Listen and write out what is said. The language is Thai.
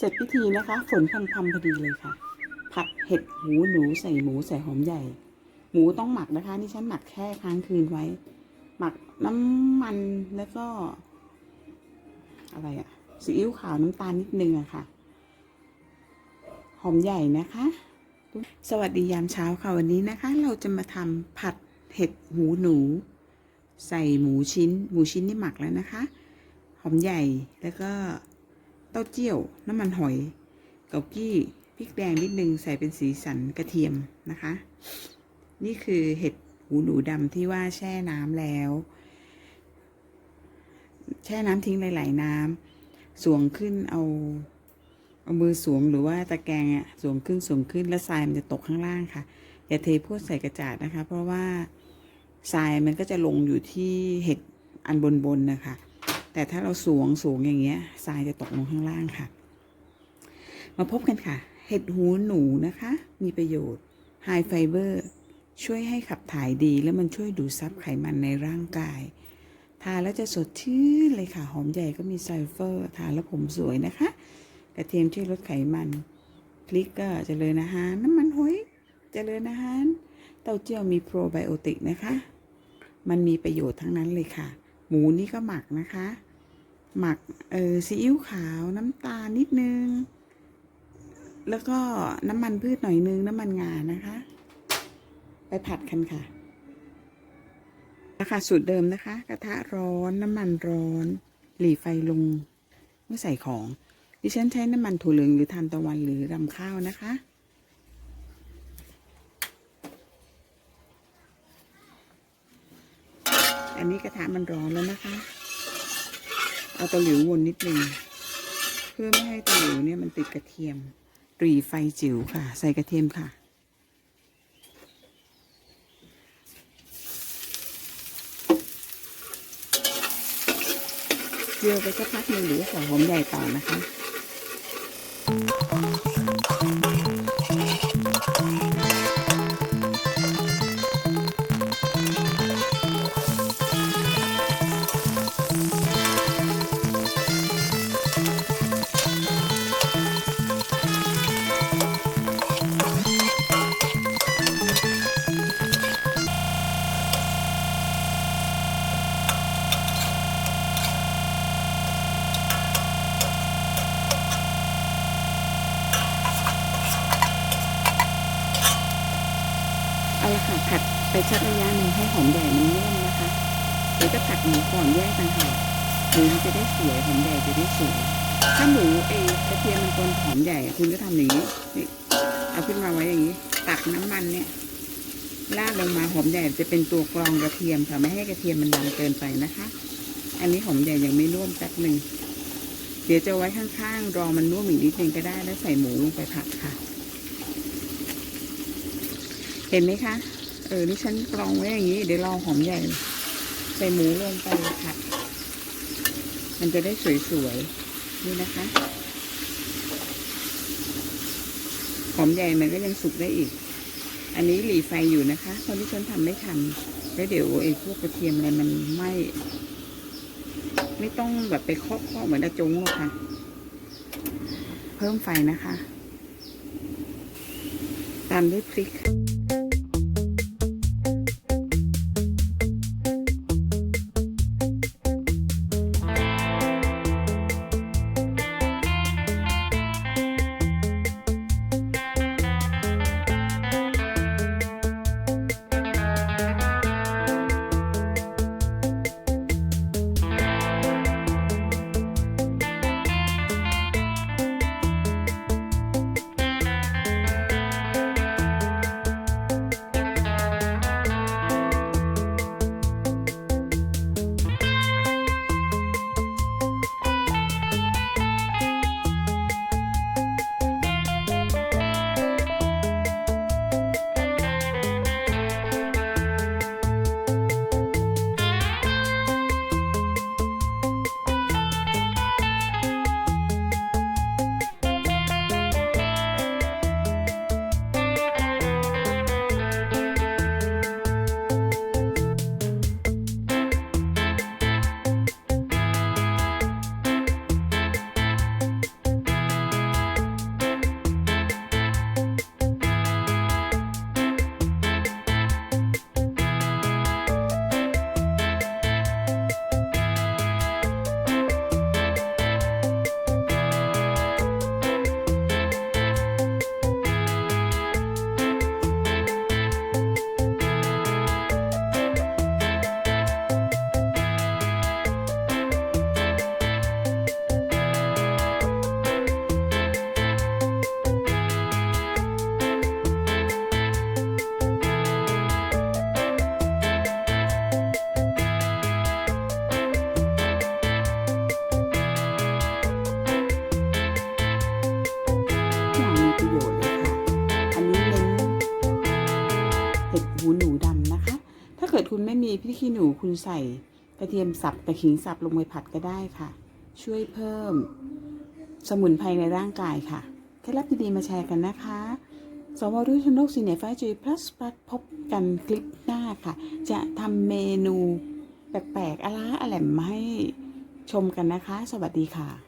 เสร็จพิธีนะคะ ฝนพรำๆพอดีเลยค่ะ ผัดเห็ดหูหนูใส่หมูใส่หอมใหญ่ หมูต้องหมักนะคะนี่ฉันหมักแค่ค้างคืนไว้ หมักน้ำมันแล้วก็ อะไรอะซีอิ๊วขาวน้ำตาลนิดนึงอะค่ะ หอมใหญ่นะคะ สวัสดียามเช้าค่ะวันนี้นะคะ เราจะมาทำผัดเห็ดหูหนู ใส่หมูชิ้น หมูชิ้นนี่หมักแล้วนะคะ หอมใหญ่แล้วก็ เต้าเจี้ยว น้ำมันหอย เกากี้พริกแดงนิดนึงใส่เป็นสีสันกระเทียมนะคะ นี่คือเห็ดหูหนูดำที่ว่าแช่น้ำแล้ว แช่น้ำทิ้งหลาย ๆ น้ำสวงขึ้นเอาเอามือสวมหรือว่าตะแกรงอะสวมขึ้นสวมขึ้นแล้วทรายมันจะตกข้างล่างค่ะ อย่าเทพวดใส่กระจาดนะคะ เพราะว่าทรายมันก็จะลงอยู่ที่เห็ดอันบนๆนนะคะ แต่ถ้าเราสวงสูงอย่างเงี้ยทรายจะตกลงข้างล่างค่ะ มาพบกันค่ะ เห็ดหูหนูนะคะ มีประโยชน์ไฮไฟเบอร์ช่วยให้ขับถ่ายดีแล้วมันช่วยดูดซับไขมันในร่างกาย ทานแล้วจะสดชื่นเลยค่ะ หอมใหญ่ก็มีไซเฟอร์ทานแล้วผมสวยนะคะ กระเทียมช่วยลดไขมันพริกก็เจริญอาหารน้ำมันหอยเจริญอาหาร เต้าเจี้ยวมีโปรไบโอติกนะคะ มันมีประโยชน์ทั้งนั้นเลยค่ะ หมูนี่ก็หมักนะคะ หมักเออซีอิ๊วขาวน้ำตาลนิดนึง แล้วก็น้ำมันพืชหน่อยนึงน้ำมันงานะคะ ไปผัดกันค่ะนะคะสูตรเดิมนะคะ กระทะร้อนน้ำมันร้อน หลีไฟลงเมื่อใส่ของ ดิฉันใช้น้ำมันถั่วเหลืองหรือทานตะวันหรือรำข้าวนะคะอันนี้กระทะมันร้อนแล้วนะคะ เอาตะหลิววนนิดนึงเพื่อไม่ให้ตะหลิวเนี่ยมันติดกระเทียมรีไฟจิ๋วค่ะ ใส่กระเทียมค่ะ เจียวไปสักพักหนึ่งหรือใส่หอมใหญ่ต่อนะคะ ละค่ะผัดไปสักระยะหนึ่งให้หอมใหญ่มันนุ่มนะคะเดี๋ยวจะผัดหมูก่อนแยกต่างหากหมูจะได้สวยหอมใหญ่จะได้สวยถ้าหมูเอกระเทียมมันปนหอมใหญ่คุณก็ทำอย่างนี้นี่เอาขึ้นมาไว้อย่างนี้ ตักน้ำมันเนี่ยราดลงมาหอมใหญ่จะเป็นตัวกรองกระเทียมค่ะไม่ให้กระเทียมมันดำเกินไปนะคะ อันนี้หอมใหญ่ยังไม่นุ่มแป๊บหนึ่งเดี๋ยวจะไว้ข้างๆ รอมันนุ่มอีกนิดนึงก็ได้แล้วใส่หมูลงไปผัดค่ะ เห็นไหมคะ เออนี่ฉันกรองไว้อย่างนี้ เดี๋ยวรอหอมใหญ่ ใส่หมูลงไปค่ะ มันจะได้สวยๆ นี่นะคะ หอมใหญ่มันก็ยังสุกได้อีก อันนี้หลีไฟอยู่นะคะเพราะที่ฉันทำไม่ทัน แล้วเดี๋ยวไอ้พวกกระเทียมอะไรมันไหม้ไม่ต้องแบบไปเคาะๆเหมือนอาจงหรอกค่ะ เพิ่มไฟนะคะ ตามด้วยพริก หูหนูดำนะคะ ถ้าเกิดคุณไม่มีพริกขี้หนูคุณใส่กระเทียมสับกระขิงสับลงไปผัดก็ได้ค่ะ ช่วยเพิ่ม สมุนไพรในร่างกายค่ะเคล็ดลับดีๆมาแชร์กันนะคะสวรุ่ยชนกซีเนฟาจีพลัสพลัสพบกันคลิปหน้าค่ะ จะทำเมนูแปลกๆอะไรอะไรมาให้ชมกันนะคะ สวัสดีค่ะ